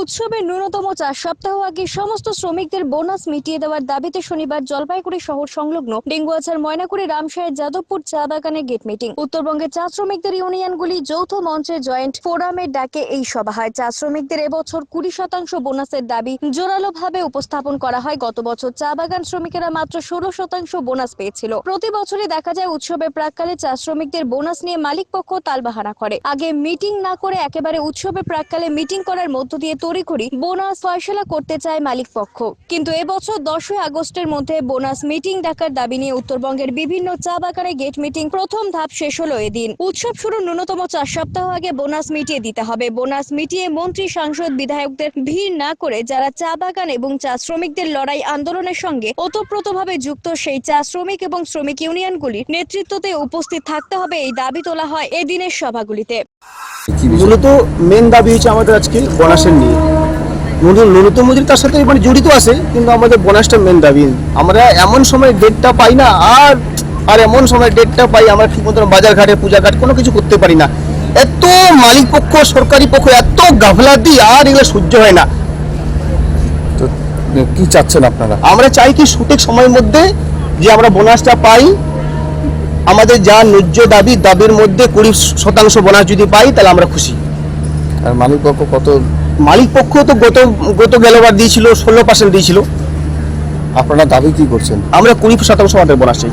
উৎসবের ন্যূনতম চার সপ্তাহ আগে সমস্ত শ্রমিকদের বোনাস মিটিয়ে দেওয়ার দাবিতে শনিবার জলপাইগুড়ি শহর সংলগ্ন ডেঙ্গুয়াছার ময়নাকুড়ি রামশাহের যাদবপুর, চা বাগানে গেট মিটিং। উত্তরবঙ্গের চা শ্রমিকদের ইউনিয়নগুলি যৌথ মঞ্চে জয়েন্ট ফোরামের ডাকে এই সভা হয়। চা শ্রমিকদের এবছর কুড়ি শতাংশ বোনাসের দাবি জোরালোভাবে উপস্থাপন করা হয়। গত বছর চা বাগান শ্রমিকেরা মাত্র ষোলো শতাংশ বোনাস পেয়েছিল। প্রতি বছরই দেখা যায় উৎসবের প্রাককালে চা শ্রমিকদের বোনাস নিয়ে মালিক পক্ষ তালবাহানা করে। আগে মিটিং না করে একেবারে উৎসবের প্রাককালে মিটিং করার মধ্য দিয়ে তড়িঘড়ি বোনাস ফয়সলা করতে চায় মালিক পক্ষ। কিন্তু এবছর দশই আগস্টের মধ্যে বোনাস মিটিং ডাকার দাবি নিয়ে উত্তরবঙ্গের বিভিন্ন চা বাগানে গেট মিটিং প্রথম ধাপ শেষ হলো এদিন। উৎসব শুরু ন্যূনতম চার সপ্তাহ আগে বোনাস মিটিয়ে দিতে হবে। বোনাস মিটিয়ে মন্ত্রী, সাংসদ, বিধায়কদের ভিড় না করে যারা চা বাগান এবং চা শ্রমিকদের লড়াই আন্দোলনের সঙ্গে ওতপ্রোতভাবে যুক্ত, সেই চা শ্রমিক এবং শ্রমিক ইউনিয়নগুলির নেতৃত্বতে উপস্থিত থাকতে হবে এই দাবি তোলা হয় এদিনের সভাগুলিতে। মূলত মেন দাবি হচ্ছে আমাদের আজকে বোনাসের নিয়ে। ন্যূন- ন্যূনতম মজুরি তার সাথে মানে জড়িত আছে কিন্তু আমাদের বোনাসটা মেন দাবি। আমরা এমন সময় ডেটটা পাই না আর আর এমন সময় ডেটটা পাই আমরা ঠিক মতন বাজার ঘাটে পূজা ঘাট কোনো কিছু করতে পারি না। এত মালিক পক্ষ সরকারি পক্ষ এত গাফলাতি আর এগুলো সহ্য হয় না। তো কি চাচ্ছেন আপনারা? আমরা চাই কি সঠিক সময়ের মধ্যে যে আমরা বোনাসটা পাই আমাদের যা ন্যায্য দাবি দাবির মধ্যে কুড়ি শতাংশ বোনাস যদি পাই তাহলে আমরা খুশি। আর মালিক পক্ষ কত? মালিক পক্ষ তো গত গত গেলবার দিয়েছিল ষোলো পার্সেন্ট দিয়েছিল। আপনারা দাবি কি করছেন? আমরা কুড়ি শতাংশ আমাদের বোনাস চাই।